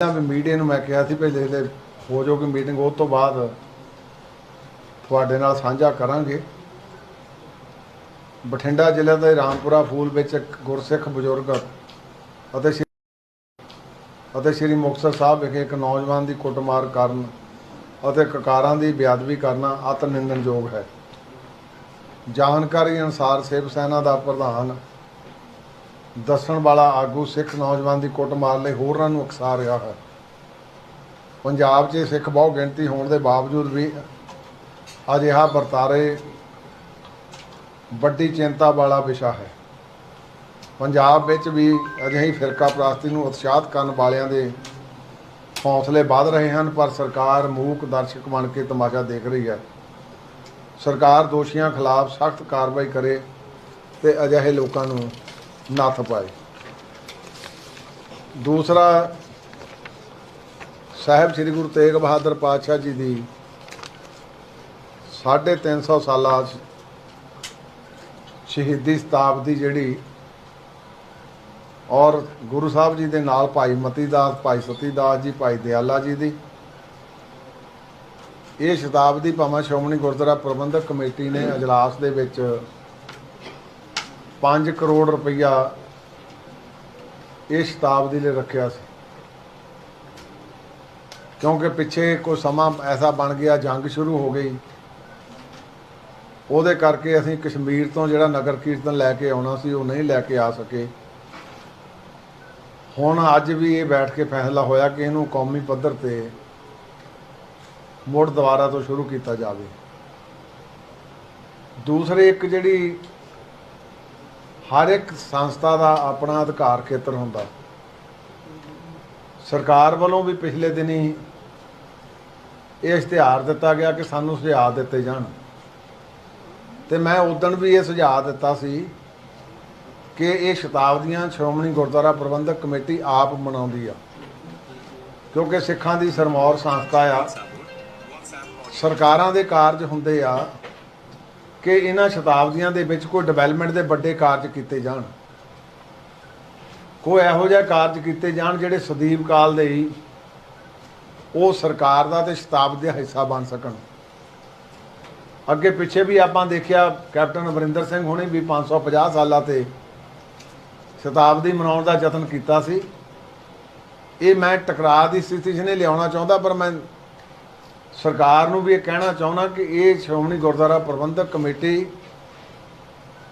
ਪਹਿਲਾਂ ਵੀ ਮੀਡੀਆ ਨੂੰ ਮੈਂ ਕਿਹਾ ਸੀ ਵੀ ਜੇ ਹੋ ਜਾਊਗੀ ਮੀਟਿੰਗ ਉਸ ਤੋਂ ਬਾਅਦ ਤੁਹਾਡੇ ਨਾਲ ਸਾਂਝਾ ਕਰਾਂਗੇ। ਬਠਿੰਡਾ ਜ਼ਿਲ੍ਹੇ ਦੇ ਰਾਮਪੁਰਾ ਫੂਲ ਵਿੱਚ ਇੱਕ ਗੁਰਸਿੱਖ ਬਜ਼ੁਰਗ ਅਤੇ ਸ਼੍ਰੀ ਅਤੇ ਸ਼੍ਰੀ ਮੁਕਤਸਰ ਸਾਹਿਬ ਵਿਖੇ ਇੱਕ ਨੌਜਵਾਨ ਦੀ ਕੁੱਟਮਾਰ ਕਰਨ ਅਤੇ ਕਕਾਰਾਂ ਦੀ ਬੇਅਦਬੀ ਕਰਨਾ ਅਤ ਨਿੰਦਣਯੋਗ ਹੈ। ਜਾਣਕਾਰੀ ਅਨੁਸਾਰ ਸਿਵ ਸੈਨਾ ਦਾ ਪ੍ਰਧਾਨ ਦੱਸਣ ਵਾਲਾ ਆਗੂ ਸਿੱਖ ਨੌਜਵਾਨ ਦੀ ਕੁੱਟਮਾਰ ਲਈ ਹੋਰਨਾਂ ਨੂੰ ਉਕਸਾ ਰਿਹਾ ਹੈ। ਪੰਜਾਬ 'ਚ ਸਿੱਖ ਬਹੁ ਗਿਣਤੀ ਹੋਣ ਦੇ ਬਾਵਜੂਦ ਵੀ ਅਜਿਹਾ ਵਰਤਾਰੇ ਵੱਡੀ ਚਿੰਤਾ ਵਾਲਾ ਵਿਸ਼ਾ ਹੈ। ਪੰਜਾਬ ਵਿੱਚ ਵੀ ਅਜਿਹੀ ਫਿਰਕਾ ਪ੍ਰਾਸਤੀ ਨੂੰ ਉਤਸ਼ਾਹਤ ਕਰਨ ਵਾਲਿਆਂ ਦੇ ਹੌਸਲੇ ਵਧ ਰਹੇ ਹਨ, ਪਰ ਸਰਕਾਰ ਮੂਕ ਦਰਸ਼ਕ ਬਣ ਕੇ ਤਮਾਸ਼ਾ ਦੇਖ ਰਹੀ ਹੈ। ਸਰਕਾਰ ਦੋਸ਼ੀਆਂ ਖਿਲਾਫ ਸਖਤ ਕਾਰਵਾਈ ਕਰੇ ਤੇ ਅਜਿਹੇ ਲੋਕਾਂ ਨੂੰ ਨੱਥ ਪਾਏ ਦੂਸਰਾ, ਸਾਹਿਬ ਸ੍ਰੀ ਗੁਰੂ ਤੇਗ ਬਹਾਦਰ ਪਾਤਸ਼ਾਹ ਜੀ ਦੀ 350 ਸਾਲਾ ਸ਼- ਸ਼ਹੀਦੀ ਸ਼ਤਾਬਦੀ ਜਿਹੜੀ ਔਰ ਗੁਰੂ ਸਾਹਿਬ ਜੀ ਦੇ ਨਾਲ ਭਾਈ ਮਤੀ ਦਾਸ ਭਾਈ ਸਤੀ ਦਾਸ ਜੀ, ਭਾਈ ਦਿਆਲਾ ਜੀ ਦੀ। ਇਹ ਸ਼ਤਾਬਦੀ ਭਾਵੇਂ ਸ਼੍ਰੋਮਣੀ ਗੁਰਦੁਆਰਾ ਪ੍ਰਬੰਧਕ ਕਮੇਟੀ ਨੇ ਅਜਲਾਸ ਦੇ ਵਿੱਚ 5 ਕਰੋੜ ਰੁਪਈਆ ਇਹ ਸ਼ਤਾਬਦੀ ਲਈ ਰੱਖਿਆ ਸੀ। ਕਿਉਂਕਿ ਪਿੱਛੇ ਕੋਈ ਸਮਾਂ ਐਸਾ ਬਣ ਗਿਆ, ਜੰਗ ਸ਼ੁਰੂ ਹੋ ਗਈ। ਉਹਦੇ ਕਰਕੇ ਅਸੀਂ ਕਸ਼ਮੀਰ ਤੋਂ ਜਿਹੜਾ ਨਗਰ ਕੀਰਤਨ ਲੈ ਕੇ ਆਉਣਾ ਸੀ, ਉਹ ਨਹੀਂ ਲੈ ਕੇ ਆ ਸਕੇ। ਹੁਣ ਅੱਜ ਵੀ ਇਹ ਬੈਠ ਕੇ ਫੈਸਲਾ ਹੋਇਆ ਕਿ ਇਹਨੂੰ ਕੌਮੀ ਪੱਧਰ ਤੇ ਮੁੜ ਦੁਬਾਰਾ ਤੋਂ ਸ਼ੁਰੂ ਕੀਤਾ ਜਾਵੇ। ਦੂਸਰੇ ਇੱਕ ਜਿਹੜੀ ਹਰ ਇੱਕ ਸੰਸਥਾ ਦਾ ਆਪਣਾ ਅਧਿਕਾਰ ਖੇਤਰ ਹੁੰਦਾ। ਸਰਕਾਰ ਵੱਲੋਂ ਵੀ ਪਿਛਲੇ ਦਿਨੀ ਇਹ ਇਸ਼ਤਿਹਾਰ ਦਿੱਤਾ ਗਿਆ ਕਿ ਸਾਨੂੰ ਸੁਝਾਅ ਦਿੱਤੇ ਜਾਣ। ਤੇ ਮੈਂ ਉਦੋਂ ਵੀ ਇਹ ਸੁਝਾਅ ਦਿੱਤਾ ਸੀ ਕਿ ਇਹ ਸ਼ਤਾਬਦੀਆਂ ਸ਼੍ਰੋਮਣੀ ਗੁਰਦੁਆਰਾ ਪ੍ਰਬੰਧਕ ਕਮੇਟੀ ਆਪ ਮਨਾਉਂਦੀ ਆ। ਕਿਉਂਕਿ ਸਿੱਖਾਂ ਦੀ ਸਰਮੌਰ ਸੰਸਥਾ ਆ। ਸਰਕਾਰਾਂ ਦੇ ਕਾਰਜ ਹੁੰਦੇ ਆ ਕਿ ਇਹਨਾਂ ਸ਼ਤਾਬਦੀਆਂ ਦੇ ਵਿੱਚ ਕੋਈ ਡਿਵੈਲਪਮੈਂਟ ਦੇ ਵੱਡੇ ਕਾਰਜ ਕੀਤੇ ਜਾਣ। ਕੋਈ ਇਹੋ ਜਿਹਾ ਕਾਰਜ ਕੀਤੇ ਜਾਣ ਜਿਹੜੇ ਸਦੀਪ ਕਾਲ ਦੇ ਹੀ ਉਹ ਸਰਕਾਰ ਦਾ ਤੇ ਸ਼ਤਾਬਦੀ ਦਾ ਹਿੱਸਾ ਬਣ ਸਕਣ। ਅੱਗੇ ਪਿੱਛੇ ਵੀ ਆਪਾਂ ਦੇਖਿਆ ਕੈਪਟਨ ਅਮਰਿੰਦਰ ਸਿੰਘ ਹੁਣੇ ਵੀ 550 ਸਾਲਾਂ ਤੇ ਸ਼ਤਾਬਦੀ ਮਨਾਉਣ ਦਾ ਯਤਨ ਕੀਤਾ ਸੀ। ਇਹ ਮੈਂ ਟਕਰਾਅ ਦੀ ਸਥਿਤੀ 'ਚ ਨਹੀਂ ਲਿਆਉਣਾ ਚਾਹੁੰਦਾ, ਪਰ ਮੈਂ ਸਰਕਾਰ ਨੂੰ ਵੀ ਇਹ ਕਹਿਣਾ ਚਾਹੁੰਦਾ ਕਿ ਇਹ ਸ਼੍ਰੋਮਣੀ ਗੁਰਦੁਆਰਾ ਪ੍ਰਬੰਧਕ ਕਮੇਟੀ,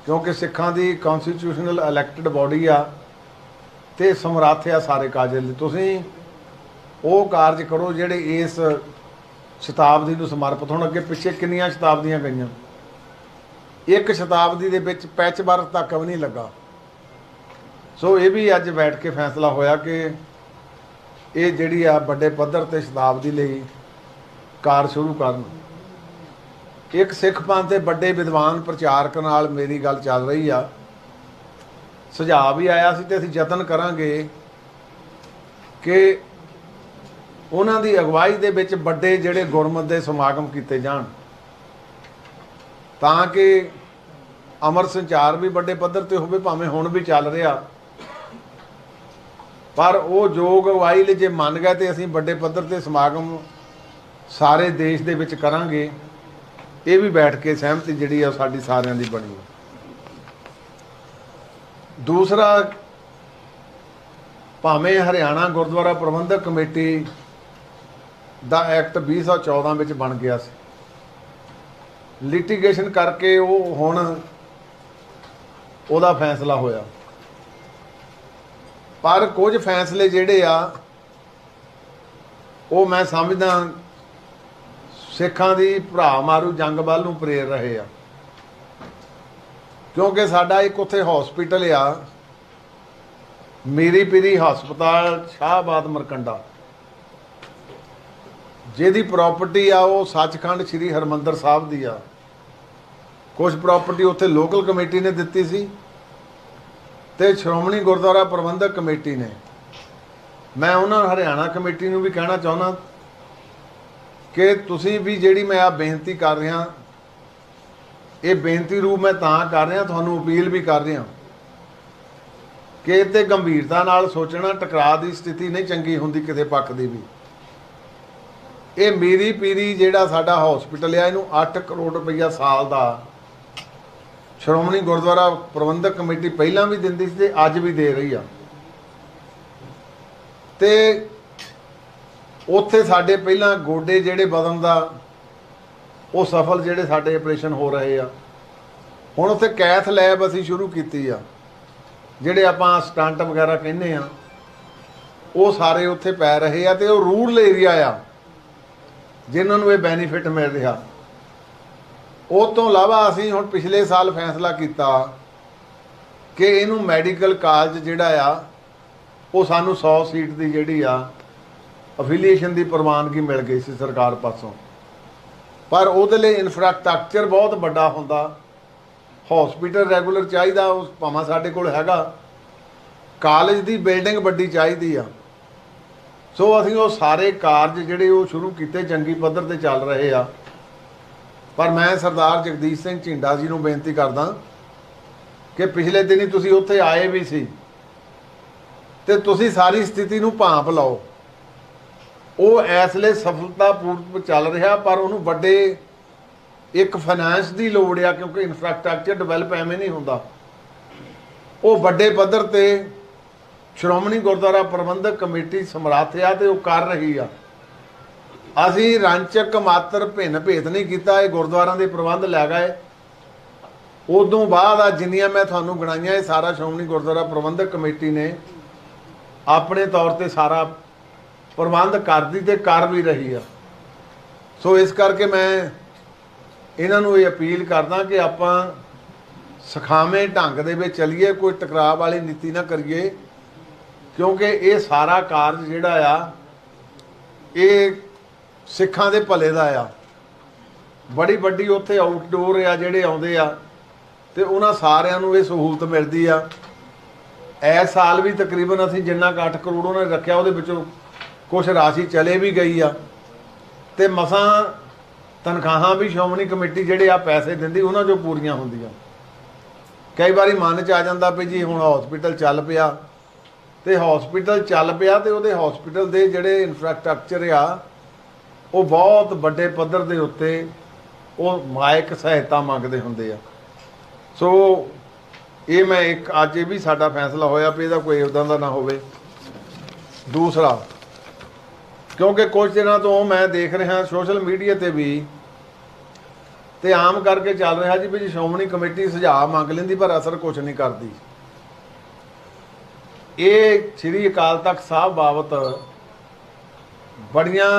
ਕਿਉਂਕਿ ਸਿੱਖਾਂ ਦੀ ਕਨਸਟੀਟਿਊਸ਼ਨਲ ਇਲੈਕਟਡ ਬਾਡੀ ਆ, ਤੇ ਸਮਰੱਥ ਆ ਸਾਰੇ ਕਾਰਜ ਲਈ। ਤੁਸੀਂ ਉਹ ਕਾਰਜ ਕਰੋ ਜਿਹੜੇ ਇਸ ਸ਼ਤਾਬਦੀ ਨੂੰ ਸਮਰਪਿਤ ਹੋਣ। ਅੱਗੇ ਪਿੱਛੇ ਕਿੰਨੀਆਂ ਸ਼ਤਾਬਦੀਆਂ ਗਈਆਂ? ਇੱਕ ਸ਼ਤਾਬਦੀ ਦੇ ਵਿੱਚ ਪੈਚ ਵਰਕ ਤੱਕ ਵੀ ਨਹੀਂ ਲੱਗਾ। ਸੋ ਇਹ ਵੀ ਅੱਜ ਬੈਠ ਕੇ ਫੈਸਲਾ ਹੋਇਆ ਕਿ ਇਹ ਜਿਹੜੀ ਆ ਵੱਡੇ ਪੱਧਰ ਤੇ ਸ਼ਤਾਬਦੀ ਲਈ ਕਾਰ ਸ਼ੁਰੂ ਕਰਨ। ਇੱਕ ਸਿੱਖ ਪੰਥ ਦੇ ਵੱਡੇ ਵਿਦਵਾਨ ਪ੍ਰਚਾਰਕ ਨਾਲ ਮੇਰੀ ਗੱਲ ਚੱਲ ਰਹੀ ਆ। ਸੁਝਾਅ ਵੀ ਆਇਆ ਸੀ ਤੇ ਅਸੀਂ ਯਤਨ ਕਰਾਂਗੇ ਕਿ ਉਹਨਾਂ ਦੀ ਅਗਵਾਈ ਦੇ ਵਿੱਚ ਵੱਡੇ ਜਿਹੜੇ ਗੁਰਮਤ ਦੇ ਸਮਾਗਮ ਕੀਤੇ ਜਾਣ। ਤਾਂ ਕਿ ਅਮਰ ਸੰਚਾਰ ਵੀ ਵੱਡੇ ਪੱਧਰ ਤੇ ਹੋਵੇ, ਭਾਵੇਂ ਹੁਣ ਵੀ ਚੱਲ ਰਿਹਾ। ਪਰ ਉਹ ਯੋਗ ਅਗਵਾਈ ਲਈ ਜੇ ਮੰਨ ਗਏ ਤੇ ਅਸੀਂ ਵੱਡੇ ਪੱਧਰ ਤੇ ਸਮਾਗਮ ਸਾਰੇ ਦੇਸ਼ ਦੇ ਵਿੱਚ ਕਰਾਂਗੇ, ਇਹ ਵੀ ਬੈਠ ਕੇ ਸਹਿਮਤੀ ਜਿਹੜੀ ਆ ਸਾਡੀ ਸਾਰਿਆਂ ਦੀ ਬਣੀ ਦੂਸਰਾ, ਭਾਵੇਂ ਹਰਿਆਣਾ ਗੁਰਦੁਆਰਾ ਪ੍ਰਬੰਧਕ ਕਮੇਟੀ ਦਾ ਐਕਟ 2014 ਵਿੱਚ ਬਣ ਗਿਆ ਸੀ। ਲਿਟੀਗੇਸ਼ਨ ਕਰਕੇ ਉਹ ਹੁਣ ਉਹਦਾ ਫੈਸਲਾ ਹੋਇਆ। ਪਰ ਕੁਝ ਫੈਸਲੇ ਜਿਹੜੇ ਆ, ਉਹ ਮੈਂ ਸਮਝਦਾ ਸਿੱਖਾਂ ਦੀ ਭਰਾ ਮਾਰੂ ਜੰਗ ਵੱਲ ਨੂੰ ਪ੍ਰੇਰ ਰਹੇ ਆ। ਕਿਉਂਕਿ ਸਾਡਾ ਇੱਕ ਉੱਥੇ ਹਸਪੀਟਲ ਆ ਮੇਰੀ ਪੀਰੀ ਹਸਪਤਾਲ, ਸ਼ਾਹਬਾਦ ਮਰਕੰਡਾ। ਜਿਹਦੀ ਪ੍ਰਾਪਰਟੀ ਆ, ਉਹ ਸੱਚਖੰਡ ਸ੍ਰੀ ਹਰਮੰਦਰ ਸਾਹਿਬ ਦੀ ਆ। ਕੁਝ ਪ੍ਰਾਪਰਟੀ ਉੱਥੇ ਲੋਕਲ ਕਮੇਟੀ ਨੇ ਦਿੱਤੀ ਸੀ ਤੇ ਸ਼੍ਰੋਮਣੀ ਗੁਰਦੁਆਰਾ ਪ੍ਰਬੰਧਕ ਕਮੇਟੀ ਨੇ। ਮੈਂ ਉਹਨਾਂ ਹਰਿਆਣਾ ਕਮੇਟੀ ਨੂੰ ਵੀ ਕਹਿਣਾ ਚਾਹੁੰਦਾ ਕਿ ਤੁਸੀਂ ਵੀ ਜਿਹੜੀ ਮੈਂ ਆ ਬੇਨਤੀ ਕਰ ਰਿਹਾ, ਇਹ ਬੇਨਤੀ ਰੂਪ ਮੈਂ ਤਾਂ ਕਰ ਰਿਹਾ, ਤੁਹਾਨੂੰ ਅਪੀਲ ਵੀ ਕਰ ਰਿਹਾ। ਕਿ ਇਹ ਤੇ ਗੰਭੀਰਤਾ ਨਾਲ ਸੋਚਣਾ, ਟਕਰਾਅ ਦੀ ਸਥਿਤੀ ਨਹੀਂ ਚੰਗੀ ਹੁੰਦੀ ਕਿਸੇ ਪੱਖ ਦੀ ਵੀ। ਇਹ ਮੀਰੀ ਪੀਰੀ ਜਿਹੜਾ ਸਾਡਾ ਹਸਪੀਟਲ ਆ, ਇਹਨੂੰ 8 ਕਰੋੜ ਰੁਪਈਆ ਸਾਲ ਦਾ ਸ਼੍ਰੋਮਣੀ ਗੁਰਦੁਆਰਾ ਪ੍ਰਬੰਧਕ ਕਮੇਟੀ ਪਹਿਲਾਂ ਵੀ ਦਿੰਦੀ ਸੀ ਤੇ ਅੱਜ ਵੀ ਦੇ ਰਹੀ ਆ। ਤੇ ਉੱਥੇ ਸਾਡੇ ਪਹਿਲਾਂ ਗੋਡੇ ਜਿਹੜੇ ਬਦਨ ਦਾ, ਉਹ ਸਫਲ ਜਿਹੜੇ ਸਾਡੇ ਆਪਰੇਸ਼ਨ ਹੋ ਰਹੇ ਆ। ਹੁਣ ਉੱਥੇ ਕੈਥ ਲੈਬ ਅਸੀਂ ਸ਼ੁਰੂ ਕੀਤੀ ਆ, ਜਿਹੜੇ ਆਪਾਂ ਸਟੰਟ ਵਗੈਰਾ ਕਹਿੰਦੇ ਆ, ਉਹ ਸਾਰੇ ਉੱਥੇ ਪੈ ਰਹੇ ਆ ਤੇ ਉਹ ਰੂਰਲ ਏਰੀਆ ਆ, ਜਿਨ੍ਹਾਂ ਨੂੰ ਇਹ ਬੈਨੀਫਿਟ ਮਿਲ ਰਿਹਾ। ਉਹ ਤੋਂ ਇਲਾਵਾ ਅਸੀਂ ਹੁਣ ਪਿਛਲੇ ਸਾਲ ਫੈਸਲਾ ਕੀਤਾ ਕਿ ਇਹਨੂੰ ਮੈਡੀਕਲ ਕਾਲਜ ਜਿਹੜਾ ਆ, ਉਹ ਸਾਨੂੰ 100 ਸੀਟ ਦੀ ਜਿਹੜੀ ਆ ਅਫੀਲੀਏਸ਼ਨ ਦੀ ਪ੍ਰਵਾਨਗੀ ਮਿਲ ਗਈ ਸੀ ਸਰਕਾਰ ਪਾਸੋਂ। ਪਰ ਉਹਦੇ ਲਈ ਇਨਫਰਾਸਟ੍ਰਕਚਰ ਬਹੁਤ ਵੱਡਾ ਹੁੰਦਾ। ਹਸਪੀਟਲ ਰੈਗੂਲਰ ਚਾਹੀਦਾ, ਉਸ ਭਾਵੇਂ ਸਾਡੇ ਕੋਲ ਹੈਗਾ। ਕਾਲਜ ਦੀ ਬਿਲਡਿੰਗ ਵੱਡੀ ਚਾਹੀਦੀ ਆ। ਸੋ ਅਸੀਂ ਉਹ ਸਾਰੇ ਕਾਰਜ ਜਿਹੜੇ ਉਹ ਸ਼ੁਰੂ ਕੀਤੇ, ਚੰਗੀ ਪੱਧਰ ਤੇ ਚੱਲ ਰਹੇ ਆ। ਪਰ ਮੈਂ ਸਰਦਾਰ ਜਗਦੀਸ਼ ਸਿੰਘ ਝਿੰਡਾ ਜੀ ਨੂੰ ਬੇਨਤੀ ਕਰਦਾ ਕਿ ਪਿਛਲੇ ਦਿਨੀ ਤੁਸੀਂ ਉੱਥੇ ਆਏ ਵੀ ਸੀ। ਤੇ ਤੁਸੀਂ ਸਾਰੀ ਸਥਿਤੀ ਨੂੰ ਭਾਂਪ ਲਓ। ਉਹ ਇਸ ਲਈ ਸਫਲਤਾਪੂਰਵਕ ਚੱਲ ਰਿਹਾ, ਪਰ ਉਹਨੂੰ ਵੱਡੇ ਇੱਕ ਫਾਈਨਾਂਸ ਦੀ ਲੋੜ ਆ, ਕਿਉਂਕਿ ਇਨਫਰਾਸਟ੍ਰਕਚਰ ਡਿਵੈਲਪ ਐਵੇਂ ਨਹੀਂ ਹੁੰਦਾ। ਉਹ ਵੱਡੇ ਪੱਧਰ ਤੇ ਸ਼੍ਰੋਮਣੀ ਗੁਰਦੁਆਰਾ ਪ੍ਰਬੰਧਕ ਕਮੇਟੀ ਸਮਰੱਥ ਆ ਤੇ ਉਹ ਕਰ ਰਹੀ ਆ। ਅਸੀਂ ਰੰਚਕ ਮਾਤਰ ਭਿੰਨ ਭੇਤ ਨਹੀਂ ਕੀਤਾ, ਇਹ ਗੁਰਦੁਆਰਾਂ ਦੇ ਪ੍ਰਬੰਧ ਲੈ ਗਏ। ਉਦੋਂ ਬਾਅਦ ਆ ਜਿੰਨੀਆਂ ਮੈਂ ਤੁਹਾਨੂੰ ਗਣਾਈਆਂ, ਇਹ ਸਾਰਾ ਸ਼੍ਰੋਮਣੀ ਗੁਰਦੁਆਰਾ ਪ੍ਰਬੰਧਕ ਕਮੇਟੀ ਨੇ ਆਪਣੇ ਤੌਰ ਤੇ ਸਾਰਾ ਪ੍ਰਬੰਧ ਕਰਦੀ ਤੇ ਕਰ ਵੀ ਰਹੀ ਆ। ਸੋ ਇਸ ਕਰਕੇ ਮੈਂ ਇਹਨਾਂ ਨੂੰ ਇਹ ਅਪੀਲ ਕਰਦਾ ਕਿ ਆਪਾਂ ਸਖਾਵੇਂ ਢੰਗ ਦੇ ਵਿੱਚ ਚੱਲੀਏ, ਕੋਈ ਟਕਰਾਅ ਵਾਲੀ ਨੀਤੀ ਨਾ ਕਰੀਏ, ਕਿਉਂਕਿ ਇਹ ਸਾਰਾ ਕਾਰਜ ਜਿਹੜਾ ਆ, ਇਹ ਸਿੱਖਾਂ ਦੇ ਭਲੇ ਦਾ ਆ। ਬੜੀ ਵੱਡੀ ਉੱਥੇ ਆਊਟਡੋਰ ਆ ਜਿਹੜੇ ਆਉਂਦੇ ਆ, ਤੇ ਉਹਨਾਂ ਸਾਰਿਆਂ ਨੂੰ ਇਹ ਸਹੂਲਤ ਮਿਲਦੀ ਆ। ਐਸ ਸਾਲ ਵੀ ਤਕਰੀਬਨ ਅਸੀਂ ਜਿੰਨਾ ਕੁ 8 ਕਰੋੜ ਉਹਨੇ ਰੱਖਿਆ, ਉਹਦੇ ਵਿੱਚੋਂ ਕੁਝ ਰਾਸ਼ੀ ਚਲੇ ਵੀ ਗਈ ਆ ਤੇ ਮਸਾਂ ਤਨਖਾਹਾਂ ਵੀ ਸ਼੍ਰੋਮਣੀ ਕਮੇਟੀ ਜਿਹੜੇ ਆ ਪੈਸੇ ਦਿੰਦੀ, ਉਹਨਾਂ ਚੋਂ ਪੂਰੀਆਂ ਹੁੰਦੀਆਂ। ਕਈ ਵਾਰੀ ਮਨ ਚ ਆ ਜਾਂਦਾ ਵੀ ਜੀ ਹੁਣ ਹਸਪੀਟਲ ਚੱਲ ਪਿਆ। ਤੇ ਹਸਪੀਟਲ ਚੱਲ ਪਿਆ ਤੇ ਉਹਦੇ ਹਸਪੀਟਲ ਦੇ ਜਿਹੜੇ ਇਨਫਰਾਸਟ੍ਰਕਚਰ ਆ, ਉਹ ਬਹੁਤ ਵੱਡੇ ਪੱਧਰ ਦੇ ਉੱਤੇ ਉਹ ਮਾਇਕ ਸਹਾਇਤਾ ਮੰਗਦੇ ਹੁੰਦੇ ਆ। ਸੋ ਇਹ ਮੈਂ ਇੱਕ ਅੱਜ ਇਹ ਵੀ ਸਾਡਾ ਫੈਸਲਾ ਹੋਇਆ ਵੀ ਇਹਦਾ ਕੋਈ ਉਦਾਂ ਦਾ ਨਾ ਹੋਵੇ। ਦੂਸਰਾ ਕਿਉਂਕਿ ਕੁਝ ਦਿਨਾਂ ਤੋਂ ਮੈਂ ਦੇਖ ਰਿਹਾ ਸੋਸ਼ਲ ਮੀਡੀਆ ਤੇ ਵੀ ਤੇ ਆਮ ਕਰਕੇ ਚੱਲ ਰਿਹਾ ਜੀ ਵੀ ਸ਼੍ਰੋਮਣੀ ਕਮੇਟੀ ਸੁਝਾਅ ਮੰਗ ਲੈਂਦੀ ਪਰ ਅਸਰ ਕੁਝ ਨਹੀਂ ਕਰਦੀ। ਇਹ ਸ੍ਰੀ ਅਕਾਲ ਤਖਤ ਸਾਹਿਬ ਬਾਬਤ ਬੜੀਆਂ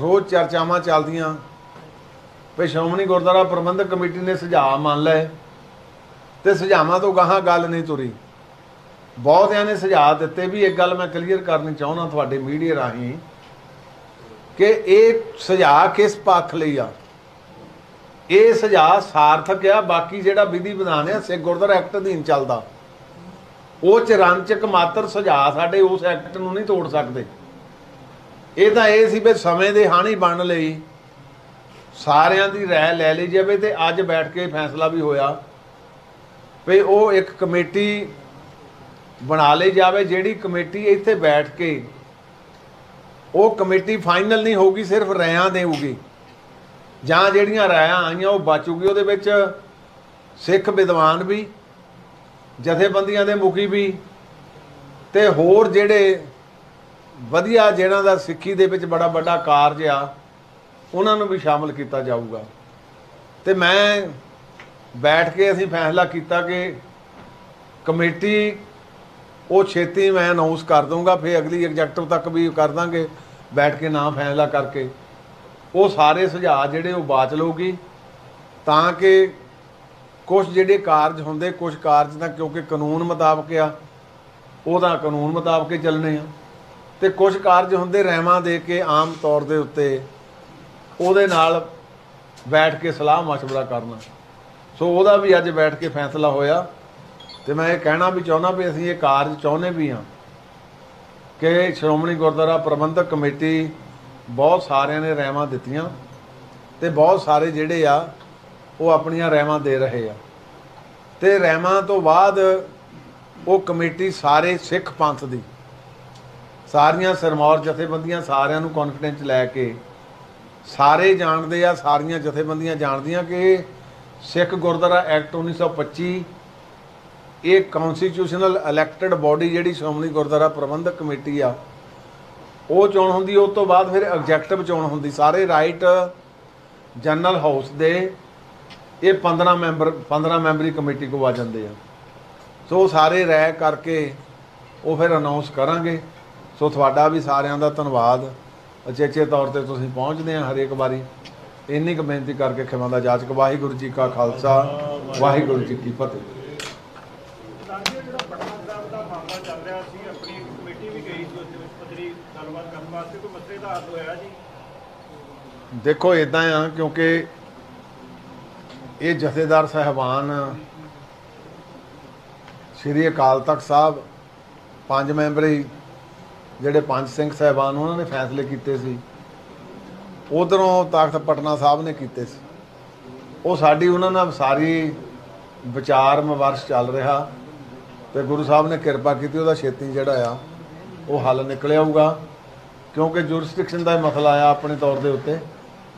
ਰੋਜ਼ ਚਰਚਾਵਾਂ ਚੱਲਦੀਆਂ। ਵੀ ਸ਼੍ਰੋਮਣੀ ਗੁਰਦੁਆਰਾ ਪ੍ਰਬੰਧਕ ਕਮੇਟੀ ਨੇ ਸੁਝਾਅ ਮੰਨ ਲਏ ਤੇ ਸੁਝਾਵਾਂ ਤੋਂ ਗਾਹਾਂ ਗੱਲ ਨਹੀਂ ਤੁਰੀ। ਬਹੁਤਿਆਂ ਨੇ ਸੁਝਾਅ ਦਿੱਤੇ ਵੀ ਇੱਕ ਗੱਲ ਮੈਂ ਕਲੀਅਰ ਕਰਨੀ ਚਾਹੁੰਦਾ ਤੁਹਾਡੇ ਮੀਡੀਆ ਰਾਹੀਂ ਕਿ ਇਹ ਸੁਝਾਅ ਕਿਸ ਪੱਖ ਲਈ ਆ? ਇਹ ਸੁਝਾਅ ਸਾਰਥਕ ਆ, ਬਾਕੀ ਜਿਹੜਾ ਵਿਧੀ ਵਿਧਾਨ ਆ, ਸਿੱਖ ਗੁਰਦੁਆਰਾ ਐਕਟ ਅਧੀਨ ਚੱਲਦਾ। ਉਹ ਚਰਨਚਕ ਮਾਤਰ ਸੁਝਾਅ ਸਾਡੇ ਉਸ ਐਕਟ ਨੂੰ ਨਹੀਂ ਤੋੜ ਸਕਦੇ। ਇਹ ਤਾਂ ਇਹ ਸੀ ਵੀ ਸਮੇਂ ਦੇ ਹਾਣੀ ਬਣ ਲਈ ਸਾਰਿਆਂ ਦੀ ਰਾਏ ਲੈ ਲਈ ਜਾਵੇ ਤੇ ਅੱਜ ਬੈਠ ਕੇ ਫੈਸਲਾ ਵੀ ਹੋਇਆ ਵੀ ਉਹ ਇੱਕ ਕਮੇਟੀ ਬਣਾ ਲਈ ਜਾਵੇ, ਜਿਹੜੀ ਕਮੇਟੀ ਇੱਥੇ ਬੈਠ ਕੇ ਉਹ ਕਮੇਟੀ ਫਾਈਨਲ ਨਹੀਂ ਹੋਊਗੀ, ਸਿਰਫ ਰਾਇਆਂ ਦੇਊਗੀ। ਜਾਂ ਜਿਹੜੀਆਂ ਰਾਇਆਂ ਆਈਆਂ, ਉਹ ਬਚੂਗੀ। ਉਹਦੇ ਵਿੱਚ ਸਿੱਖ ਵਿਦਵਾਨ ਵੀ, ਜਥੇਬੰਦੀਆਂ ਦੇ ਮੁਖੀ ਵੀ, ਤੇ ਹੋਰ ਜਿਹੜੇ ਵਧੀਆ ਜਿਹਨਾਂ ਦਾ ਸਿੱਖੀ ਦੇ ਵਿੱਚ ਬੜਾ ਵੱਡਾ ਕਾਰਜ ਆ, ਉਹਨਾਂ ਨੂੰ ਵੀ ਸ਼ਾਮਲ ਕੀਤਾ ਜਾਊਗਾ। ਤੇ ਮੈਂ ਬੈਠ ਕੇ ਅਸੀਂ ਫੈਸਲਾ ਕੀਤਾ ਕਿ ਕਮੇਟੀ ਉਹ ਛੇਤੀ ਮੈਂ ਅਨਾਉਂਸ ਕਰ ਦਊਂਗਾ, ਫਿਰ ਅਗਲੀ ਐਗਜ਼ੈਕਟਿਵ ਤੱਕ ਵੀ ਕਰ ਦਾਂਗੇ। ਬੈਠ ਕੇ ਨਾ ਫੈਸਲਾ ਕਰਕੇ, ਉਹ ਸਾਰੇ ਸੁਝਾਅ ਜਿਹੜੇ ਉਹ ਬਾਚ ਲਊਗੀ, ਤਾਂ ਕਿ ਕੁਝ ਜਿਹੜੇ ਕਾਰਜ ਹੁੰਦੇ ਕੁਝ ਕਾਰਜ ਤਾਂ ਕਿਉਂਕਿ ਕਾਨੂੰਨ ਮੁਤਾਬਕ ਆ, ਉਹਦਾ ਕਾਨੂੰਨ ਮੁਤਾਬਕ ਹੀ ਚੱਲਣੇ ਆ। ਤੇ ਕੁਝ ਕਾਰਜ ਹੁੰਦੇ ਰਹਿਮਾਂ ਦੇ ਕੇ ਆਮ ਤੌਰ ਦੇ ਉੱਤੇ, ਉਹਦੇ ਨਾਲ ਬੈਠ ਕੇ ਸਲਾਹ ਮਸ਼ਵਰਾ ਕਰਨਾ। ਸੋ ਉਹਦਾ ਵੀ ਅੱਜ ਬੈਠ ਕੇ ਫੈਸਲਾ ਹੋਇਆ, ਤੇ ਮੈਂ ਇਹ ਕਹਿਣਾ ਵੀ ਚਾਹੁੰਦਾ ਵੀ ਅਸੀਂ ਇਹ ਕਾਰਜ ਚਾਹੁੰਦੇ ਵੀ ਹਾਂ। ਕਿ ਸ਼੍ਰੋਮਣੀ ਗੁਰਦੁਆਰਾ ਪ੍ਰਬੰਧਕ ਕਮੇਟੀ ਬਹੁਤ ਸਾਰਿਆਂ ਨੇ ਰਹਿਮਾਂ ਦਿੱਤੀਆਂ ਤੇ ਬਹੁਤ ਸਾਰੇ ਜਿਹੜੇ ਆ, ਉਹ ਆਪਣੀਆਂ ਰਹਿਮਾਂ ਦੇ ਰਹੇ ਆ। ਤੇ ਰਹਿਮਾਂ ਤੋਂ ਬਾਅਦ ਉਹ ਕਮੇਟੀ ਸਾਰੇ ਸਿੱਖ ਪੰਥ ਦੀ, ਸਾਰੀਆਂ ਸਰਮੌਰ ਜਥੇਬੰਦੀਆਂ ਸਾਰਿਆਂ ਨੂੰ ਕੌਨਫੀਡੈਂਸ ਲੈ ਕੇ, ਸਾਰੇ ਜਾਣਦੇ ਆ, ਸਾਰੀਆਂ ਜਥੇਬੰਦੀਆਂ ਜਾਣਦੀਆਂ ਕਿ ਸਿੱਖ ਗੁਰਦੁਆਰਾ ਐਕਟ 1925 ਇਹ ਕਨਸਟੀਟਿਊਸ਼ਨਲ ਇਲੈਕਟਿਡ ਬਾਡੀ ਜਿਹੜੀ ਸ਼੍ਰੋਮਣੀ ਗੁਰਦੁਆਰਾ ਪ੍ਰਬੰਧਕ ਕਮੇਟੀ ਆ, ਉਹ ਚੋਣ ਹੁੰਦੀ, ਉਸ ਤੋਂ ਬਾਅਦ ਫਿਰ ਐਗਜ਼ੈਕਟਿਵ ਚੋਣ ਹੁੰਦੀ। ਸਾਰੇ ਰਾਈਟ ਜਨਰਲ ਹਾਊਸ ਦੇ ਇਹ 15 ਮੈਂਬਰ 15 ਮੈਂਬਰੀ ਕਮੇਟੀ ਕੋ ਆ ਜਾਂਦੇ ਆ। ਸੋ ਉਹ ਸਾਰੇ ਰਾਇ ਕਰਕੇ ਉਹ ਫਿਰ ਅਨਾਉਂਸ ਕਰਾਂਗੇ। ਸੋ ਤੁਹਾਡਾ ਵੀ ਸਾਰਿਆਂ ਦਾ ਧੰਨਵਾਦ। ਅਚੇਚੇ ਤੌਰ ਤੇ ਤੁਸੀਂ ਪਹੁੰਚਦੇ ਆ ਹਰੇਕ ਵਾਰੀ। ਇੰਨੀ ਕੁ ਬੇਨਤੀ ਕਰਕੇ ਖਿਮਾ ਦਾ ਜਾਚਕ ਵਾਹਿਗੁਰੂ ਜੀ ਕਾ ਖਾਲਸਾ, ਵਾਹਿਗੁਰੂ ਜੀ ਕੀ ਫਤਿਹ ਲਾਂਘੇ ਜਿਹੜਾ ਪਟਨਾ ਸਾਹਿਬ ਦਾ ਮਾਮਲਾ ਚੱਲ ਰਿਹਾ ਸੀ ਆਪਣੀ ਇੱਕ ਕਮੇਟੀ ਵੀ ਗਈ ਸੀ ਉਸ ਦੇ ਵਿੱਚ ਪੱਧਰੀ ਗੱਲਬਾਤ ਕਰਨ ਵਾਸਤੇ ਕੋਈ ਮਸਲੇ ਦਾ ਹੱਲ ਹੋਇਆ ਜੀ ਦੇਖੋ ਇਦਾਂ ਆ, ਕਿਉਂਕਿ ਇਹ ਜਥੇਦਾਰ ਸਹਿਬਾਨ ਸ੍ਰੀ ਅਕਾਲ ਤਖਤ ਸਾਹਿਬ, ਪੰਜ ਮੈਂਬਰੀ ਜਿਹੜੇ ਪੰਜ ਸਿੰਘ ਸਹਿਬਾਨ ਉਹਨਾਂ ਨੇ ਫੈਸਲੇ ਕੀਤੇ ਸੀ। ਉਧਰੋਂ ਤਖਤ ਪਟਨਾ ਸਾਹਿਬ ਨੇ ਕੀਤੇ ਸੀ। ਉਹ ਸਾਡੀ ਉਹਨਾਂ ਨਾਲ ਸਾਰੀ ਵਿਚਾਰ ਵਿਮਰਸ਼ ਚੱਲ ਰਿਹਾ ਤੇ ਗੁਰੂ ਸਾਹਿਬ ਨੇ ਕਿਰਪਾ ਕੀਤੀ, ਉਹਦਾ ਛੇਤੀ ਜਿਹੜਾ ਆ, ਉਹ ਹੱਲ ਨਿਕਲ ਆਊਗਾ ਕਿਉਂਕਿ ਜੁਰਿਸਡਿਕਸ਼ਨ ਦਾ ਮਸਲਾ ਆ ਆਪਣੇ ਤੌਰ ਦੇ ਉੱਤੇ।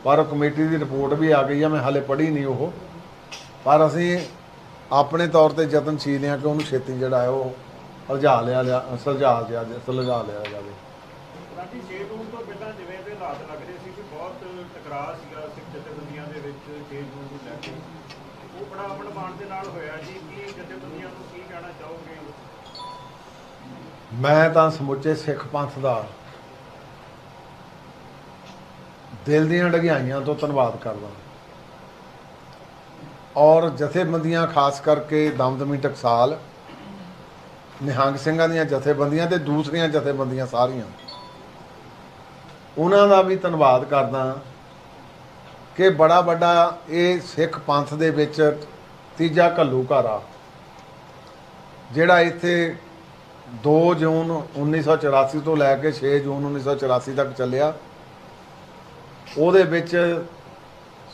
ਪਰ ਕਮੇਟੀ ਦੀ ਰਿਪੋਰਟ ਵੀ ਆ ਗਈ ਆ ਮੈਂ ਹਾਲੇ ਪੜ੍ਹੀ ਨਹੀਂ ਉਹ। ਪਰ ਅਸੀਂ ਆਪਣੇ ਤੌਰ ਤੇ ਯਤਨਸ਼ੀਲ ਹਾਂ ਕਿ ਉਹਨੂੰ ਛੇਤੀ ਜਿਹੜਾ ਹੈ ਉਹ ਸੁਲਝਾ ਲਿਆ ਲਿਆ ਸੁਲਝਾ ਲਿਆ ਸੁਲਝਾ ਲਿਆ ਜਾਵੇ। ਰਾਜੀ 6 ਜੂਨ ਤੋਂ ਪਹਿਲਾਂ ਜਿਵੇਂ ਦੇ ਹਾਲਾਤ ਲੱਗ ਰਹੇ ਸੀ ਕਿ ਬਹੁਤ ਟਕਰਾਅ ਸੀਗਾ ਸਿੱਖ ਜਥੇਬੰਦੀਆਂ ਦੇ ਵਿੱਚ 6 ਜੂਨ ਨੂੰ ਲੈ ਕੇ। ਉਹ ਬੜਾ ਅਮਨ ਮਾਨ ਦੇ ਨਾਲ ਹੋਇਆ ਜੀ ਕੀ ਜਥੇਬੰਦੀਆਂ ਨੂੰ ਕੀ ਕਹਿਣਾ ਚਾਹੋਗੇ? ਮੈਂ ਤਾਂ ਸਮੁੱਚੇ ਸਿੱਖ ਪੰਥ ਦਾ ਦਿਲ ਦੀਆਂ ਡਗਿਆਈਆਂ ਤੋਂ ਧੰਨਵਾਦ ਕਰਦਾ ਔਰ ਜਥੇਬੰਦੀਆਂ ਖਾਸ ਕਰਕੇ ਦਮਦਮੀ ਟਕਸਾਲ, ਨਿਹੰਗ ਸਿੰਘਾਂ ਦੀਆਂ ਜਥੇਬੰਦੀਆਂ ਤੇ ਦੂਸਰੀਆਂ ਜਥੇਬੰਦੀਆਂ ਸਾਰੀਆਂ, ਉਹਨਾਂ ਦਾ ਵੀ ਧੰਨਵਾਦ ਕਰਦਾ ਕਿ ਬੜਾ ਵੱਡਾ ਇਹ ਸਿੱਖ ਪੰਥ ਦੇ ਵਿੱਚ ਤੀਜਾ ਘੱਲੂ ਘਰ ਆ, ਜਿਹੜਾ ਇੱਥੇ 2 ਜੂਨ 1984 ਤੋਂ ਲੈ ਕੇ 6 ਜੂਨ 1984 ਤੱਕ ਚੱਲਿਆ। ਉਹਦੇ ਵਿੱਚ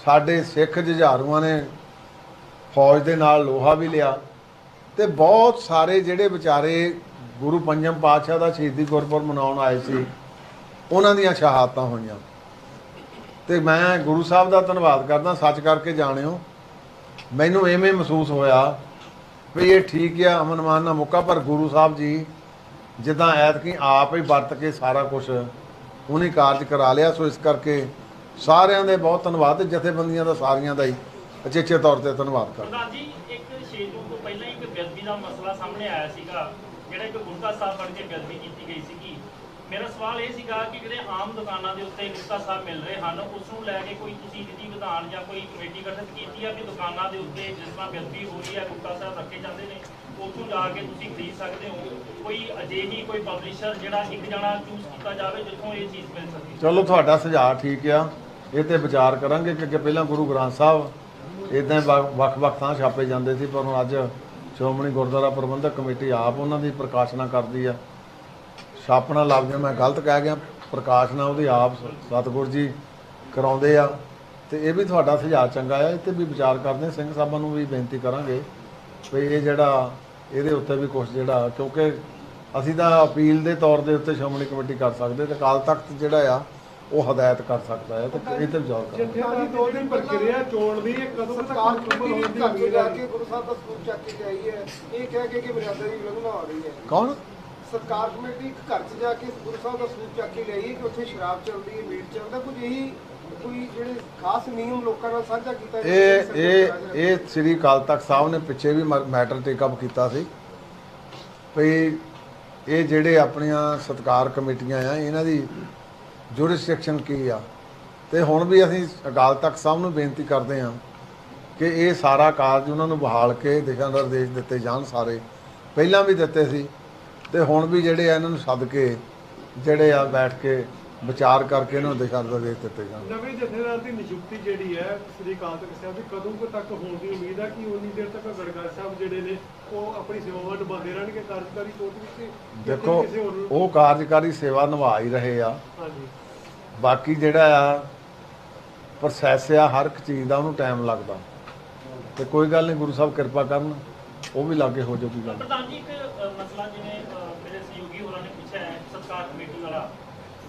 ਸਾਡੇ ਸਿੱਖ ਜੁਝਾਰੂਆਂ ਨੇ ਫੌਜ ਦੇ ਨਾਲ ਲੋਹਾ ਵੀ ਲਿਆ ਤੇ ਬਹੁਤ ਸਾਰੇ ਜਿਹੜੇ ਵਿਚਾਰੇ ਗੁਰੂ ਪੰਜਮ ਪਾਤਸ਼ਾਹ ਦਾ ਸ਼ਹੀਦੀ ਗੁਰਪੁਰਬ ਮਨਾਉਣ ਆਏ ਸੀ, ਉਹਨਾਂ ਦੀਆਂ ਸ਼ਹਾਦਤਾਂ ਹੋਈਆਂ। ਤੇ ਮੈਂ ਗੁਰੂ ਸਾਹਿਬ ਦਾ ਧੰਨਵਾਦ ਕਰਦਾ, ਸੱਚ ਕਰਕੇ ਜਾਣਿਓ, ਮੈਨੂੰ ਐਵੇਂ ਮਹਿਸੂਸ ਹੋਇਆ ਵੀ ਇਹ ਠੀਕ ਆ, ਅਮਨ ਮਾਨ ਦਾ ਮੌਕਾ, ਪਰ ਗੁਰੂ ਸਾਹਿਬ ਜੀ ਜਿੱਦਾਂ ਐਤਕੀ ਆਪ ਹੀ ਵਰਤ ਕੇ ਸਾਰਾ ਕੁਝ ਉਹਨੇ ਕਾਰਜ ਕਰਾ ਲਿਆ, ਸੋ ਇਸ ਕਰਕੇ ਸਾਰਿਆਂ ਦੇ ਬਹੁਤ ਧੰਨਵਾਦ ਜਥੇਬੰਦੀਆਂ ਦਾ ਸਾਰੀਆਂ ਦਾ ਹੀ ਅਚੇਚੇ ਤੌਰ ਤੇ ਧੰਨਵਾਦ ਕਰਦਾ। ਪ੍ਰਧਾਨ ਜੀ ਇੱਕ 6 ਜੂਨ ਤੋਂ ਪਹਿਲਾਂ ਇੱਕ ਬੇਅਦਬੀ ਦਾ ਮਸਲਾ ਸਾਹਮਣੇ ਆਇਆ ਸੀਗਾ ਜਿਹੜਾ ਇੱਕ ਗੁਰਕਾ ਸਾਹਿਬ ਬਣ ਕੇ ਬੇਅਦਬੀ ਕੀਤੀ ਗਈ ਸੀਗੀ। ਮੇਰਾ ਸਵਾਲ ਇਹ ਸੀਗਾ ਕਿ ਜਿਹੜੇ ਆਮ ਦੁਕਾਨਾਂ ਦੇ ਉੱਤੇ ਗੁਰਕਾ ਸਾਹਿਬ ਮਿਲ ਰਹੇ ਹਨ ਉਸ ਨੂੰ ਲੈ ਕੇ ਕੋਈ ਤੁਸੀਂ ਵਿਧੀ ਵਿਧਾਨ ਜਾਂ ਕੋਈ ਕਮੇਟੀ ਗਠਿਤ ਕੀਤੀ ਆ ਕਿ ਦੁਕਾਨਾਂ ਦੇ ਉੱਤੇ ਜਿਸ ਤਰ੍ਹਾਂ ਬੇਅਦਬੀ ਹੋ ਰਹੀ ਹੈ ਗੁਰਕਾ ਸਾਹਿਬ ਰੱਖੇ ਜਾਂਦੇ ਨੇ ਉੱਥੋਂ ਜਾ ਕੇ ਤੁਸੀਂ ਖਰੀਦ ਸਕਦੇ ਹੋ? ਕੋਈ ਅਜਿਹੀ ਕੋਈ ਪਬਲਿਸ਼ਰ ਜਿਹੜਾ ਇੱਕ ਜਣਾ ਚੂਜ਼ ਕੀਤਾ ਜਾਵੇ ਜਿੱਥੋਂ ਇਹ ਚੀਜ਼ ਮਿਲ ਸਕੇ? ਚਲੋ ਤੁਹਾਡਾ ਸੁਝਾਅ ਠੀਕ ਆ। ਇਹ ਤੇ ਵਿਚਾਰ ਕਰਾਂਗੇ ਕਿ ਅੱਗੇ ਪਹਿਲਾਂ ਗੁਰੂ ਗ੍ਰੰਥ ਸਾਹਿਬ ਇਦਾਂ ਵੱਖ-ਵੱਖ ਥਾਂ ਛਾਪੇ ਜਾਂਦੇ ਸੀ, ਪਰ ਹੁਣ ਅੱਜ ਸ਼੍ਰੋਮਣੀ ਗੁਰਦੁਆਰਾ ਪ੍ਰਬੰਧਕ ਕਮੇਟੀ ਆਪ ਉਹਨਾਂ ਦੀ ਪ੍ਰਕਾਸ਼ਨਾ ਕਰਦੀ ਆ। ਛਾਪਣਾ ਲਫ਼ਜ਼ ਮੈਂ ਗਲਤ ਕਹਿ ਗਿਆ, ਪ੍ਰਕਾਸ਼ਨਾ ਉਹਦੀ ਆਪ ਸਤਿਗੁਰ ਜੀ ਕਰਾਉਂਦੇ ਆ। ਤੇ ਇਹ ਵੀ ਤੁਹਾਡਾ ਸੁਝਾਅ ਚੰਗਾ ਆ ਇਹ ਤੇ ਵੀ ਵਿਚਾਰ ਕਰਦੇ ਸਿੰਘ ਸਾਹਿਬਾਂ ਨੂੰ ਵੀ ਬੇਨਤੀ ਕਰਾਂਗੇ ਵੀ ਇਹ ਜਿਹੜਾ ਇਹਦੇ ਉੱਤੇ ਵੀ ਕੁਝ ਜਿਹੜਾ, ਕਿਉਂਕਿ ਅਸੀਂ ਤਾਂ ਅਪੀਲ ਦੇ ਤੌਰ ਦੇ ਉੱਤੇ ਸ਼੍ਰੋਮਣੀ ਕਮੇਟੀ ਕਰ ਸਕਦੇ ਤੇ ਕਾਲ ਤਖਤ ਜਿਹੜਾ ਆ ਉਹ ਹਦਾਇਤ ਕਰ ਸਕਦਾ ਹੈ ਤੇ ਇਹ ਤੇ ਵਿਚਾਰ ਕਰਾਂਗੇ ਜਥੇਦਾਰੀ ਦੋ ਦਿਨ ਪ੍ਰਕਿਰਿਆ ਚੋਣ ਦੀ ਇਹ ਕਦੋਂ ਤੱਕ ਕਮੇਟੀ ਹੋਣ ਦੀ ਘਰ ਜਾ ਕੇ ਗੁਰੂ ਸਾਹਿਬ ਦਾ ਸਰੂਪ ਚੱਕ ਕੇ ਆਈ ਹੈ। ਇਹ ਕਹਿ ਕੇ ਕਿ ਮਰਿਆਦਾ ਦੀ ਉਲੰਘਣਾ ਹੋ ਰਹੀ ਹੈ। ਕੌਣ? ਸਰਕਾਰ ਕਮੇਟੀ ਇੱਕ ਘਰ ਚ ਜਾ ਕੇ ਗੁਰੂ ਸਾਹਿਬ ਦਾ ਸਰੂਪ ਚੱਕ ਕੇ ਲਿਆਈ ਹੈ ਕਿ ਉੱਥੇ ਸ਼ਰਾਬ ਚੱਲਦੀ ਹੈ ਮੀਟ ਚੱਲਦਾ ਕੁਝ ਇਹੀ ਕੋਈ ਜਿਹੜੇ ਖਾਸ ਨਿਯਮ ਲੋਕਾਂ ਨਾਲ ਸਾਂਝਾ ਕੀਤਾ ਇਹ ਇਹ ਇਹ ਸ੍ਰੀ ਅਕਾਲ ਤਖਤ ਸਾਹਿਬ ਨੇ ਪਿੱਛੇ ਵੀ ਮੈਟਰ ਟੇਕ ਅਪ ਕੀਤਾ ਸੀ। ਵੀ ਇਹ ਜਿਹੜੇ ਆਪਣੀਆਂ ਸਤਕਾਰ ਕਮੇਟੀਆਂ ਆ ਇਹਨਾਂ ਦੀ ਜੁਰਿਸਡਿਕਸ਼ਨ ਕੀ ਆ? ਤੇ ਹੁਣ ਵੀ ਅਸੀਂ ਅਕਾਲ ਤਖਤ ਸਾਹਿਬ ਨੂੰ ਬੇਨਤੀ ਕਰਦੇ ਹਾਂ ਕਿ ਇਹ ਸਾਰਾ ਕਾਰਜ ਉਹਨਾਂ ਨੂੰ ਬਹਾਲ ਕੇ ਦਿਸ਼ਾ ਨਿਰਦੇਸ਼ ਦਿੱਤੇ ਜਾਣ ਸਾਰੇ। ਪਹਿਲਾਂ ਵੀ ਦਿੱਤੇ ਸੀ ਤੇ ਹੁਣ ਵੀ ਜਿਹੜੇ ਆ ਇਹਨਾਂ ਨੂੰ ਸੱਦ ਕੇ ਜਿਹੜੇ ਆ ਬੈਠ ਕੇ ਵਿਚਾਰ ਕਰਕੇ ਇਹਨਾਂ ਨੂੰ ਦਿਸ਼ਾ ਨਿਰਦੇਸ਼ ਦਿੱਤੇ ਜਾਣ। ਨਵੇਂ ਜਥੇਦਾਰ ਦੀ ਨਿਯੁਕਤੀ ਜਿਹੜੀ ਹੈ ਸ੍ਰੀ ਅਕਾਲ ਤਖਤ ਸਾਹਿਬ ਦੀ ਕਦੋਂ ਕੁ ਤੱਕ ਹੋਣ ਦੀ ਉਮੀਦ ਹੈ ਕਿ ਉਨੀ ਦੇਰ ਤੱਕ ਗੜਗੜ ਸਾਹਿਬ ਜਿਹੜੇ ਨੇ ਉਹ ਆਪਣੀ ਸੇਵਾਵਾਂ ਨਿਭਾਉਂਦੇ ਰਹਿਣਗੇ? ਕਾਰਜਕਾਰੀ ਸੋਚ ਵਿੱਚ ਦੇਖੋ ਉਹ ਕਾਰਜਕਾਰੀ ਸੇਵਾ ਨਿਭਾ ਹੀ ਰਹੇ ਆ। ਹਾਂਜੀ। ਬਾਕੀ ਜਿਹੜਾ ਆ ਪ੍ਰੋਸੈਸ ਆ, ਹਰ ਇੱਕ ਚੀਜ਼ ਦਾ ਉਹਨੂੰ ਟਾਈਮ ਲੱਗਦਾ। ਤੇ ਕੋਈ ਗੱਲ ਨਹੀਂ, ਗੁਰੂ ਸਾਹਿਬ ਕਿਰਪਾ ਕਰਨ, ਉਹ ਵੀ ਲਾਗੇ ਹੋ ਜਾਊਗੀ ਗੱਲ। ਪ੍ਰਧਾਨ ਜੀ, ਇੱਕ ਮਸਲਾ ਜਿਵੇਂ ਮੇਰੇ ਸਹਿਯੋਗੀ ਹੋਰਾਂ ਨੇ ਪੁੱਛਿਆ ਹੈ ਸਤਕਾਰ ਕਮੇਟੀ ਵਾਲਾ।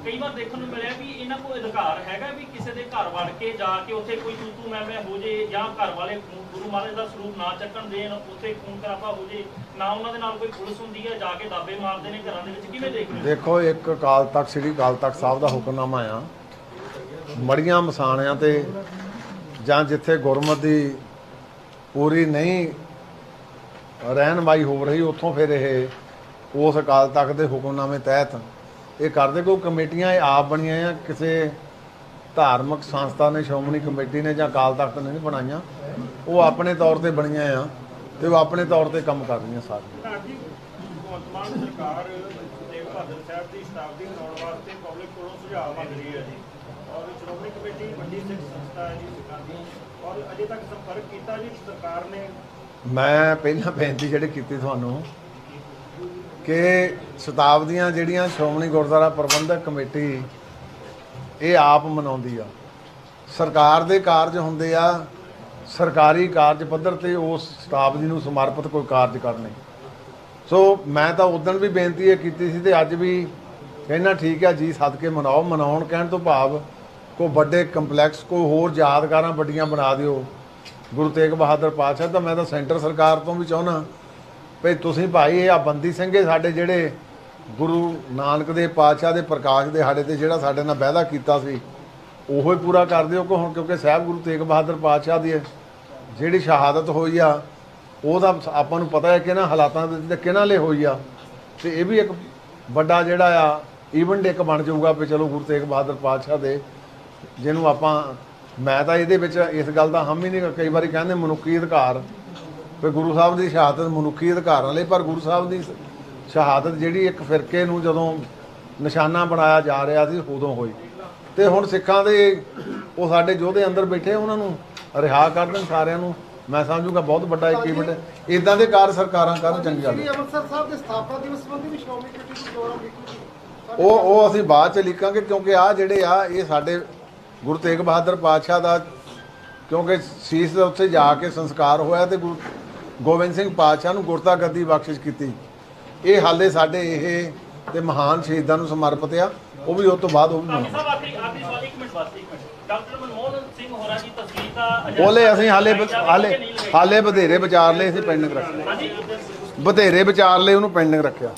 ਕਈ ਵਾਰ ਦੇਖਣ ਨੂੰ ਮਿਲਿਆ ਵੀ ਇਹਨਾਂ ਕੋਲ ਅਧਿਕਾਰ ਹੈਗਾ ਵੀ ਕਿਸੇ ਦੇ ਘਰ ਵੜ ਕੇ ਜਾ ਕੇ ਉੱਥੇ ਕੋਈ ਤੂੰ ਤੂੰ ਮੈਂ ਮੈਂ ਹੋ ਜੇ ਜਾਂ ਘਰ ਵਾਲੇ ਗੁਰੂ ਮਹਾਰਾਜ ਦਾ ਸਰੂਪ ਨਾ ਚੱਕਣ ਦੇਣ, ਉੱਥੇ ਖੂਨ ਖਰਾਬਾ ਹੋ ਜੇ, ਨਾ ਉਹਨਾਂ ਦੇ ਨਾਲ ਕੋਈ ਪੁਲਿਸ ਹੁੰਦੀ ਹੈ ਜਾ ਕੇ ਦਾਬੇ ਮਾਰਦੇ ਨੇ ਘਰਾਂ ਦੇ ਵਿੱਚ, ਕਿਵੇਂ ਦੇਖਦੇ ਦੇਖੋ, ਇੱਕ ਅਕਾਲ ਤਖਤ, ਸ੍ਰੀ ਅਕਾਲ ਤਖਤ ਸਾਹਿਬ ਦਾ ਹੁਕਮਨਾਮਾ ਆ। ਮੜੀਆਂ ਮਸਾਣਿਆਂ ਤੇ ਜਾਂ ਜਿੱਥੇ ਗੁਰਮਤ ਦੀ ਪੂਰੀ ਨਹੀਂ ਰਹਿਨਮਾਈ ਹੋ ਰਹੀ, ਉੱਥੋਂ ਫਿਰ ਇਹ ਉਸ ਅਕਾਲ ਤਖਤ ਦੇ ਹੁਕਮਨਾਮੇ ਤਹਿਤ ਇਹ ਕਰਦੇ ਕੋਈ ਕਮੇਟੀਆਂ ਇਹ ਆਪ ਬਣੀਆਂ ਆ ਕਿਸੇ ਧਾਰਮਿਕ ਸੰਸਥਾ ਨੇ ਸ਼੍ਰੋਮਣੀ ਕਮੇਟੀ ਨੇ ਜਾਂ ਅਕਾਲ ਤਖਤ ਨੇ ਨਹੀਂ ਬਣਾਈਆਂ ਉਹ ਆਪਣੇ ਤੌਰ ਤੇ ਬਣੀਆਂ ਆ ਤੇ ਉਹ ਆਪਣੇ ਤੌਰ ਤੇ ਕੰਮ ਕਰ ਰਹੀਆਂ ਸਾਰੀਆਂ ਜੀ ਭਗਵੰਤ ਮਾਨ ਸਰਕਾਰ ਤੇਗ ਬਹਾਦਰ ਸਾਹਿਬ ਦੀ ਸ਼ਤਾਬਦੀ ਮਨਾਉਣ ਵਾਸਤੇ ਪਬਲਿਕ ਕੋਲੋਂ ਸੁਝਾਅ ਮੰਗ ਰਹੀ ਹੈ ਜੀ। ਔਰ ਸ਼੍ਰੋਮਣੀ ਕਮੇਟੀ ਵੱਡੀ ਸਿੱਖ ਸੰਸਥਾ ਹੈ ਜੀ ਸਿੱਖਾਂ ਦੀ ਔਰ ਅਜੇ ਤੱਕ ਸੰਪਰਕ ਕੀਤਾ ਜੀ ਸਰਕਾਰ ਨੇ? ਮੈਂ ਪਹਿਲਾਂ ਬੇਨਤੀ ਜਿਹੜੀ ਕੀਤੀ ਤੁਹਾਨੂੰ ਕਿ ਸ਼ਤਾਬਦੀਆਂ ਜਿਹੜੀਆਂ ਸ਼੍ਰੋਮਣੀ ਗੁਰਦੁਆਰਾ ਪ੍ਰਬੰਧਕ ਕਮੇਟੀ ਇਹ ਆਪ ਮਨਾਉਂਦੀ ਆ। ਸਰਕਾਰ ਦੇ ਕਾਰਜ ਹੁੰਦੇ ਆ, ਸਰਕਾਰੀ ਕਾਰਜ ਪੱਧਰ ਤੇ ਉਸ ਸ਼ਤਾਬਦੀ ਨੂੰ ਸਮਰਪਿਤ ਕੋਈ ਕਾਰਜ ਕਰਨੇ। ਸੋ ਮੈਂ ਤਾਂ ਉਦੋਂ ਵੀ ਬੇਨਤੀ ਇਹ ਕੀਤੀ ਸੀ ਤੇ ਅੱਜ ਵੀ ਕਹਿਣਾ ਠੀਕ ਹੈ ਜੀ ਸਦਕੇ ਮਨਾਓ, ਮਨਾਉਣ ਕਹਿਣ ਤੋਂ ਭਾਵ ਕੋ ਵੱਡੇ ਕੰਪਲੈਕਸ, ਕੋਈ ਹੋਰ ਯਾਦਗਾਰਾਂ ਵੱਡੀਆਂ ਬਣਾ ਦਿਓ। ਗੁਰੂ ਤੇਗ ਬਹਾਦਰ ਪਾਤਸ਼ਾਹ, ਤਾਂ ਮੈਂ ਤਾਂ ਸੈਂਟਰ ਸਰਕਾਰ ਤੋਂ ਵੀ ਚਾਹੁੰਦਾ ਭਈ ਤੁਸੀਂ ਭਾਈ ਇਹ ਆ ਬੰਦੀ ਸਿੰਘੇ ਸਾਡੇ ਜਿਹੜੇ ਗੁਰੂ ਨਾਨਕ ਦੇ ਪਾਤਸ਼ਾਹ ਦੇ ਪ੍ਰਕਾਸ਼ ਦੇ ਸਾਡੇ ਤੇ ਜਿਹੜਾ ਸਾਡੇ ਨਾਲ ਵਾਅਦਾ ਕੀਤਾ ਸੀ, ਉਹੋ ਹੀ ਪੂਰਾ ਕਰ ਦਿਓ ਕਿ ਹੁਣ ਕਿਉਂਕਿ ਸਾਹਿਬ ਗੁਰੂ ਤੇਗ ਬਹਾਦਰ ਪਾਤਸ਼ਾਹ ਦੀ ਜਿਹੜੀ ਸ਼ਹਾਦਤ ਹੋਈ ਆ, ਉਹਦਾ ਆਪਾਂ ਨੂੰ ਪਤਾ ਹੈ ਕਿ ਨਾ ਹਾਲਾਤਾਂ ਦੇ ਵਿੱਚ ਕਿਹਨਾਂ ਲਈ ਹੋਈ ਆ। ਤੇ ਇਹ ਵੀ ਇੱਕ ਵੱਡਾ ਜਿਹੜਾ ਆ ਈਵੈਂਟ ਇੱਕ ਬਣ ਜਾਊਗਾ ਵੀ ਚਲੋ ਗੁਰੂ ਤੇਗ ਬਹਾਦਰ ਪਾਤਸ਼ਾਹ ਦੇ, ਜਿਹਨੂੰ ਆਪਾਂ, ਮੈਂ ਤਾਂ ਇਹਦੇ ਵਿੱਚ ਇਸ ਗੱਲ ਦਾ ਹਮ ਹੀ ਨਹੀਂ ਕਈ ਵਾਰੀ ਕਹਿੰਦੇ ਮਨੁੱਖੀ ਅਧਿਕਾਰ ਵੀ ਗੁਰੂ ਸਾਹਿਬ ਦੀ ਸ਼ਹਾਦਤ ਮਨੁੱਖੀ ਅਧਿਕਾਰਾਂ ਲਈ ਪਰ ਗੁਰੂ ਸਾਹਿਬ ਦੀ ਸ਼ਹਾਦਤ ਜਿਹੜੀ ਇੱਕ ਫਿਰਕੇ ਨੂੰ ਜਦੋਂ ਨਿਸ਼ਾਨਾ ਬਣਾਇਆ ਜਾ ਰਿਹਾ ਸੀ ਉਦੋਂ ਹੋਈ। ਤੇ ਹੁਣ ਸਿੱਖਾਂ ਦੇ ਉਹ ਸਾਡੇ ਯੋਧੇ ਅੰਦਰ ਬੈਠੇ ਉਹਨਾਂ ਨੂੰ ਰਿਹਾ ਕਰ ਦੇਣ ਸਾਰਿਆਂ ਨੂੰ। ਮੈਂ ਸਮਝੂਗਾ ਬਹੁਤ ਵੱਡਾ ਇੱਕ ਇਵੈਂਟ ਇਦਾਂ ਦੇ ਕਾਰ ਸਰਕਾਰਾਂ ਕਰਨ ਚੰਗੀ ਗੱਲ ਹੈ। ਅੰਮ੍ਰਿਤਸਰ ਸਾਹਿਬ ਦੇ ਸਥਾਪਨਾ ਦਿਵਸ ਸੰਬੰਧੀ ਵੀ ਸ਼੍ਰੋਮਣੀ ਕਮੇਟੀ ਨੂੰ ਪ੍ਰੋਗਰਾਮ ਲਿਖੀ ਉਹ ਉਹ ਅਸੀਂ ਬਾਅਦ ਚ ਲਿਖਾਂਗੇ ਕਿਉਂਕਿ ਆ ਜਿਹੜੇ ਆ ਇਹ ਸਾਡੇ ਗੁਰੂ ਤੇਗ ਬਹਾਦਰ ਪਾਤਸ਼ਾਹ ਦਾ ਕਿਉਂਕਿ ਸੀਸ ਦੇ ਉੱਤੇ ਜਾ ਕੇ ਸੰਸਕਾਰ ਹੋਇਆ ਤੇ ਗੁਰੂ ਗੋਬਿੰਦ ਸਿੰਘ ਪਾਤਸ਼ਾਹ ਨੂੰ ਗੁਰਤਾ ਗੱਦੀ ਬਖਸ਼ਿਸ਼ ਕੀਤੀ। ਇਹ ਹਾਲੇ ਸਾਡੇ ਇਹ ਤੇ ਮਹਾਨ ਸ਼ਹੀਦਾਂ ਨੂੰ ਸਮਰਪਿਤ ਆ। ਉਹ ਵੀ ਉਸ ਤੋਂ ਬਾਅਦ ਉਹ ਵੀ ਸਾਹਿਬ ਆਖਰੀ ਆਖਰੀ ਸਵਾਲ ਇੱਕ ਮਿੰਟ ਬਸ ਇੱਕ ਮਿੰਟ। ਡਾਕਟਰ ਮਨਮੋਹਨ ਸਿੰਘ ਹੋਰਾਂ ਦੀ ਤਸਵੀਰ ਦਾ ਬੋਲੇ ਅਸੀਂ ਹਾਲੇ ਹਾਲੇ ਹਾਲੇ ਬਧੇਰੇ ਵਿਚਾਰ ਲਏ ਅਸੀਂ ਪੈਂਡਿੰਗ ਰੱਖਿਆ। ਬਧੇਰੇ ਵਿਚਾਰ ਲਏ ਉਹਨੂੰ ਪੈਂਡਿੰਗ ਰੱਖਿਆ।